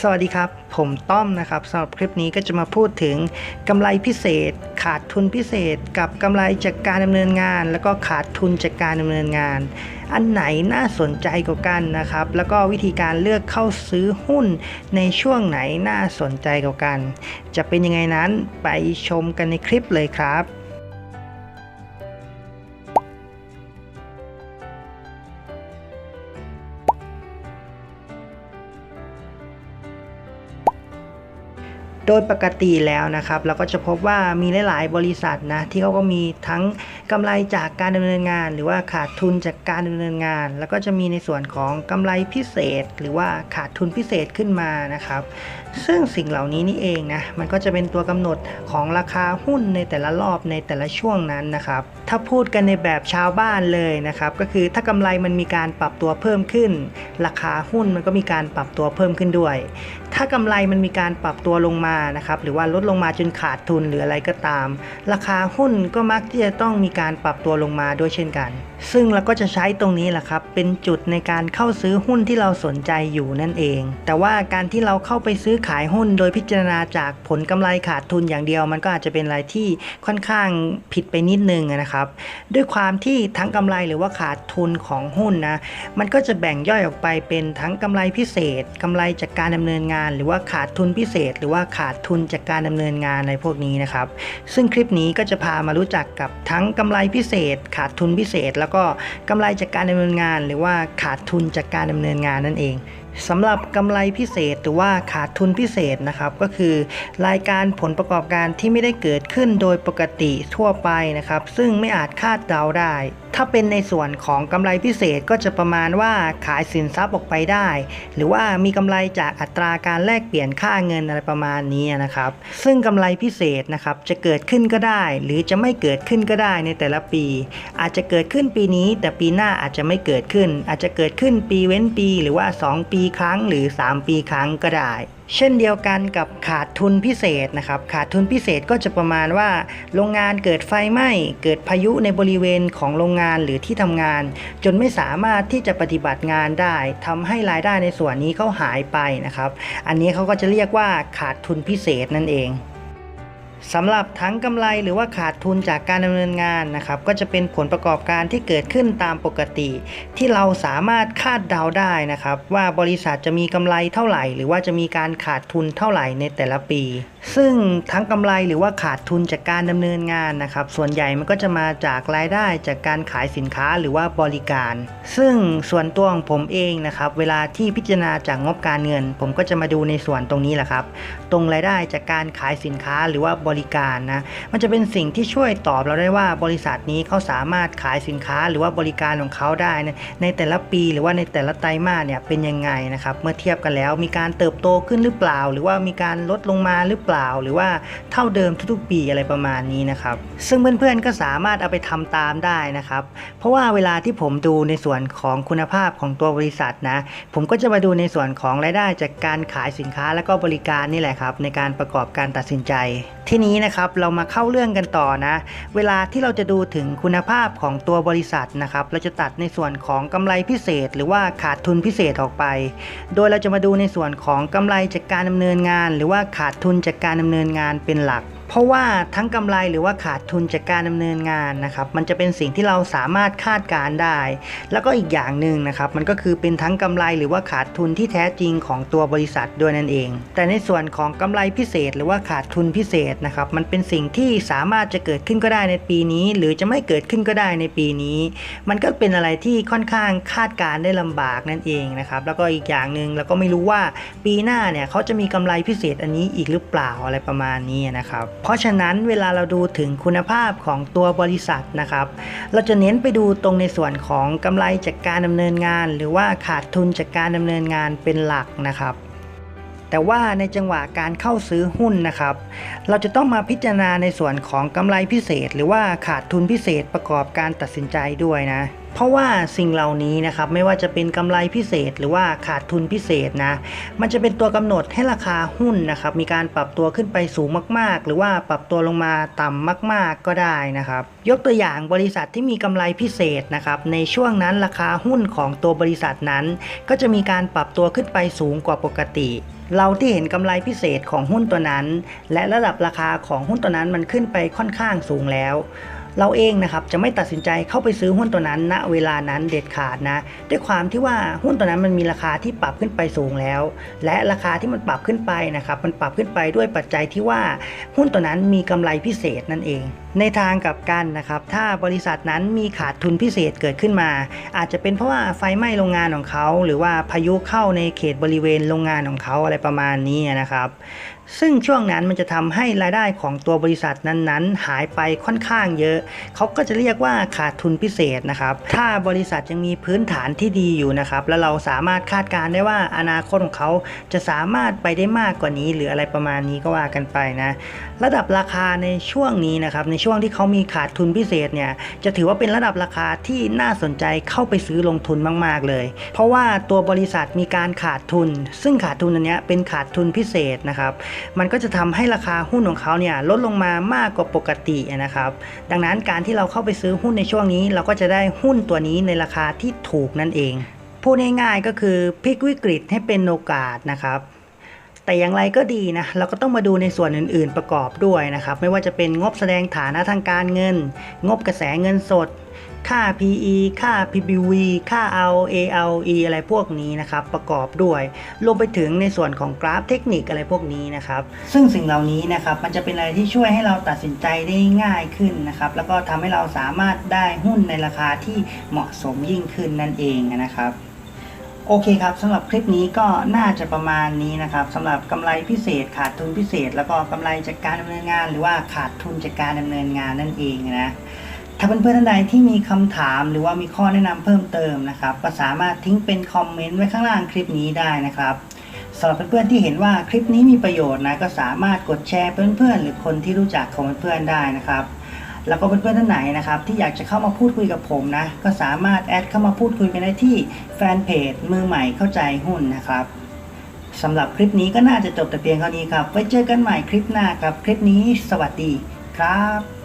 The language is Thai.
สวัสดีครับ ผมต้อมนะครับสำหรับคลิปนี้ก็จะมาพูดถึงกำไรพิเศษ ขาดทุนพิเศษ กับกำไรจากการดำเนินงาน แล้วก็ขาดทุนจากการดำเนินงาน อันไหนน่าสนใจกว่ากันนะครับ แล้วก็วิธีการเลือกเข้าซื้อหุ้นในช่วงไหนน่าสนใจกว่ากัน จะเป็นยังไงนั้นไปชมกันในคลิปเลยครับ โดยปกติแล้วนะครับ เราก็จะพบว่ามีหลาย ๆ บริษัทนะที่เขาก็มีทั้งกำไรจากการดำเนินงาน หรือว่าขาดทุนจากการดำเนินงาน แล้วก็จะมีในส่วนของกำไรพิเศษ หรือว่าขาดทุนพิเศษขึ้นมานะครับ ซึ่งสิ่งเหล่านี้นี่เองนะมันก็จะเป็นตัวกำหนดของราคาหุ้นในแต่ละรอบในแต่ละช่วงนั้นนะครับ ถ้าพูดกันในแบบชาวบ้านเลยนะครับ ก็คือถ้ากำไรมันมีการปรับตัวเพิ่มขึ้น ราคาหุ้นมันก็มีการปรับตัวเพิ่มขึ้นด้วย ถ้ากำไรมันมีการปรับตัวลงมานะครับหรือว่าลดลงมาจนขาดทุนหรืออะไรก็ตาม ราคาหุ้นก็มักที่จะต้องมีการปรับตัวลงมาด้วยเช่นกัน ซึ่งเราก็จะใช้ตรงนี้แหละครับเป็นจุดในการเข้าซื้อหุ้นที่เราสนใจอยู่นั่นเอง แต่ว่าการที่เราเข้าไปซื้อขายหุ้น โดยพิจารณาจากผลกำไรขาดทุนอย่างเดียว มันก็อาจจะเป็นอะไรที่ค่อนข้างผิดไปนิดนึงนะครับ ด้วยความที่ทั้งกำไรหรือว่าขาดทุนของหุ้นนะมันก็จะแบ่งย่อยออกไปเป็นทั้งกำไรพิเศษกำไรจากการดำเนินงาน หรือว่าขาดทุนพิเศษ หรือว่าขาดาดทุนจากการดำเนินงานอะไรพวกนี้นะครับ ซึ่งคลิปนี้ก็จะพามารู้จักกับทั้งกำไรพิเศษ ขาดทุนพิเศษ แล้วก็กำไรจากการดำเนินงาน หรือว่าขาดทุนจากการดำเนินงานนั่นเอง สำหรับกำไรพิเศษหรือว่าขาดทุนพิเศษนะครับ ก็คือรายการผลประกอบการที่ไม่ได้เกิดขึ้นโดยปกติทั่วไปนะครับ ซึ่งไม่อาจคาดเดาได้ ถ้าเป็นในส่วนของกำไรพิเศษก็จะประมาณว่าขายสินทรัพย์ออกไปได้ หรือว่ามีกำไรจากอัตราการแลกเปลี่ยนค่าเงินอะไรประมาณนี้นะครับ ซึ่งกำไรพิเศษนะครับจะเกิดขึ้นก็ได้ หรือจะไม่เกิดขึ้นก็ได้ในแต่ละปี อาจจะเกิดขึ้นปีนี้ แต่ปีหน้าอาจจะไม่เกิดขึ้น อาจจะเกิดขึ้นปีเว้นปี หรือว่า 2 ปีครั้งหรือ 3 ปีครั้งก็ได้ เช่นเดียวกันกับขาดทุนพิเศษนะครับ ขาดทุนพิเศษก็จะประมาณว่า โรงงานเกิดไฟไหม้ เกิดพายุในบริเวณของโรงงานหรือที่ทำงาน จนไม่สามารถที่จะปฏิบัติงานได้ทำให้รายได้ในส่วนนี้เขาหายไปนะครับ อันนี้เขาก็จะเรียกว่าขาดทุนพิเศษนั่นเอง สำหรับทั้งกำไรหรือว่าขาดทุนจากการดำเนินงานนะครับ ก็จะเป็นผลประกอบการที่เกิดขึ้นตามปกติ ที่เราสามารถคาดเดาได้นะครับ ว่าบริษัทจะมีกำไรเท่าไหร่ หรือว่าจะมีการขาดทุนเท่าไหร่ในแต่ละปี ซึ่งทั้งกำไรหรือว่าขาดทุนจากการดำเนินงานนะครับ ส่วนใหญ่มันก็จะมาจากรายได้จากการขายสินค้าหรือว่าบริการ ซึ่งส่วนตัวของผมเองนะครับ เวลาที่พิจารณาจากงบการเงิน ผมก็จะมาดูในส่วนตรงนี้แหละครับ ตรงรายได้จากการขายสินค้าหรือว่าบริการนะ มันจะเป็นสิ่งที่ช่วยตอบเราได้ว่าบริษัทนี้เขาสามารถขายสินค้าหรือว่าบริการของเขาได้นะในแต่ละปีหรือว่าในแต่ละไตรมาสเนี่ยเป็นยังไงนะครับ เมื่อเทียบกันแล้วมีการเติบโตขึ้นหรือเปล่า หรือว่ามีการลดลงมาหรือเปล่า หรือว่าเท่าเดิมทุกๆปีอะไรประมาณนี้นะครับ ซึ่งเพื่อนๆก็สามารถเอาไปทำตามได้นะครับ เพราะว่าเวลาที่ผมดูในส่วนของคุณภาพของตัวบริษัทนะ ผมก็จะมาดูในส่วนของรายได้จากการขายสินค้าและก็บริการนี่แหละครับ ในการประกอบการตัดสินใจ ทีนี้นะครับเรามาเข้าเรื่องกันต่อนะ เวลาที่เราจะดูถึงคุณภาพของตัวบริษัทนะครับเราจะตัดในส่วนของกำไรพิเศษ หรือว่าขาดทุนพิเศษออกไป โดยเราจะมาดูในส่วนของกำไรจากการดำเนินงาน หรือว่าขาดทุนจากการดำเนินงานเป็นหลัก เพราะว่าทั้งกำไรหรือว่าขาดทุนจากการดำเนินงานนะครับ มันจะเป็นสิ่งที่เราสามารถคาดการณ์ได้ แล้วก็อีกอย่างหนึ่งนะครับ มันก็คือเป็นทั้งกำไรหรือว่าขาดทุนที่แท้จริงของตัวบริษัทด้วยนั่นเอง แต่ในส่วนของกำไรพิเศษ หรือว่าขาดทุนพิเศษนะครับ มันเป็นสิ่งที่สามารถจะเกิดขึ้นก็ได้ในปีนี้ หรือจะไม่เกิดขึ้นก็ได้ในปีนี้ มันก็เป็นอะไรที่ค่อนข้างคาดการณ์ได้ลำบากนั่นเองนะครับ แล้วก็อีกอย่างหนึ่งเราก็ไม่รู้ว่าปีหน้าเนี่ยเขาจะมีกำไรพิเศษอันนี้อีกหรือเปล่าอะไรประมาณนี้นะครับเพราะฉะนั้นเวลาเราดูถึงคุณภาพของตัวบริษัทนะครับ เราจะเน้นไปดูตรงในส่วนของกำไรจากการดำเนินงาน หรือว่าขาดทุนจากการดำเนินงานเป็นหลักนะครับแต่ว่าในจังหวะการเข้าซื้อหุ้นนะครับ เราจะต้องมาพิจารณาในส่วนของกำไรพิเศษ หรือว่าขาดทุนพิเศษประกอบการตัดสินใจด้วยนะ เพราะว่าสิ่งเหล่านี้นะครับไม่ว่าจะเป็นกำไรพิเศษ หรือว่าขาดทุนพิเศษนะมันจะเป็นตัวกำหนดให้ราคาหุ้นนะครับมีการปรับตัวขึ้นไปสูงมาก ๆ หรือว่าปรับตัวลงมาต่ำมาก ๆ ก็ได้นะครับยกตัวอย่างบริษัทที่มีกำไรพิเศษนะครับในช่วงนั้นราคาหุ้นของตัวบริษัทนั้น ก็จะมีการปรับตัวขึ้นไปสูงกว่าปกติเราที่เห็นกำไรพิเศษของหุ้นตัวนั้น และระดับราคาของหุ้นตัวนั้นมันขึ้นไปค่อนข้างสูงแล้ว เราเองนะครับจะไม่ตัดสินใจเข้าไปซื้อหุ้นตัวนั้นณเวลานั้นเด็ดขาดนะ ด้วยความที่ว่าหุ้นตัวนั้นมันมีราคาที่ปรับขึ้นไปสูงแล้ว และราคาที่มันปรับขึ้นไปนะครับมันปรับขึ้นไปด้วยปัจจัยที่ว่าหุ้นตัวนั้นมีกำไรพิเศษนั่นเองในทางกับกันนะครับ ถ้าบริษัทนั้นมีขาดทุนพิเศษเกิดขึ้นมา อาจจะเป็นเพราะว่าไฟไหม้โรงงานของเขา หรือว่าพายุเข้าในเขตบริเวณโรงงานของเขาอะไรประมาณนี้นะครับ ซึ่งช่วงนั้นมันจะทำให้รายได้ของตัวบริษัทนั้นๆ หายไปค่อนข้างเยอะเขาก็จะเรียกว่าขาดทุนพิเศษนะครับ ถ้าบริษัทยังมีพื้นฐานที่ดีอยู่นะครับ แล้วเราสามารถคาดการณ์ได้ว่าอนาคตของเขาจะสามารถไปได้มากกว่านี้ หรืออะไรประมาณนี้ก็ว่ากันไปนะ ระดับราคาในช่วงนี้นะครับในช่วงที่เขามีขาดทุนพิเศษเนี่ยจะถือว่าเป็นระดับราคาที่น่าสนใจเข้าไปซื้อลงทุนมาก ๆเลย เพราะว่าตัวบริษัทมีการขาดทุน ซึ่งขาดทุนอันนี้เป็นขาดทุนพิเศษนะครับ มันก็จะทำให้ราคาหุ้นของเขาเนี่ยลดลงมามากกว่าปกตินะครับ ดังนั้นนั้นการที่เราเข้าไปซื้อหุ้นในช่วงนี้ เราก็จะได้หุ้นตัวนี้ในราคาที่ถูกนั่นเอง พูดง่ายๆก็คือพลิกวิกฤตให้เป็นโอกาสนะครับแต่อย่างไรก็ดีนะเราก็ต้องมาดูในส่วนอื่น ๆ ประกอบด้วยนะครับ ไม่ว่าจะเป็นงบแสดงฐานะทางการเงิน งบกระแสเงินสด ค่า PE ค่า PBV ค่า ROA ROE อะไรพวกนี้นะครับ ประกอบด้วย รวมไปถึงในส่วนของกราฟเทคนิคอะไรพวกนี้นะครับ ซึ่งสิ่งเหล่านี้นะครับมันจะเป็นอะไรที่ช่วยให้เราตัดสินใจได้ง่ายขึ้นนะครับ แล้วก็ทำให้เราสามารถได้หุ้นในราคาที่เหมาะสมยิ่งขึ้นนั่นเองนะครับโอเคครับสำหรับคลิปนี้ก็น่าจะประมาณนี้นะครับสำหรับกำไรพิเศษขาดทุนพิเศษ แล้วก็กำไรจากการดำเนินงาน หรือว่าขาดทุนจากการดำเนินงานนั่นเองนะ ถ้าเพื่อนๆท่านใดที่มีคำถามหรือว่ามีข้อแนะนำเพิ่มเติมนะครับ ก็สามารถทิ้งเป็นคอมเมนต์ไว้ข้างล่างคลิปนี้ได้นะครับสำหรับเพื่อนๆที่เห็นว่าคลิปนี้มีประโยชน์นะก็สามารถกดแชร์เพื่อนๆ หรือคนที่รู้จักของเพื่อนๆได้นะครับ แล้วก็เพื่อนๆท่านไหนนะครับ ที่อยากจะเข้ามาพูดคุยกับผมนะก็สามารถแอดเข้ามาพูดคุยกันได้ที่แฟนเพจมือใหม่เข้าใจหุ้นนะครับสำหรับคลิปนี้ก็น่าจะจบแต่เพียงเท่านี้ครับไว้เจอกันใหม่คลิปหน้าครับคลิปนี้ สวัสดีครับ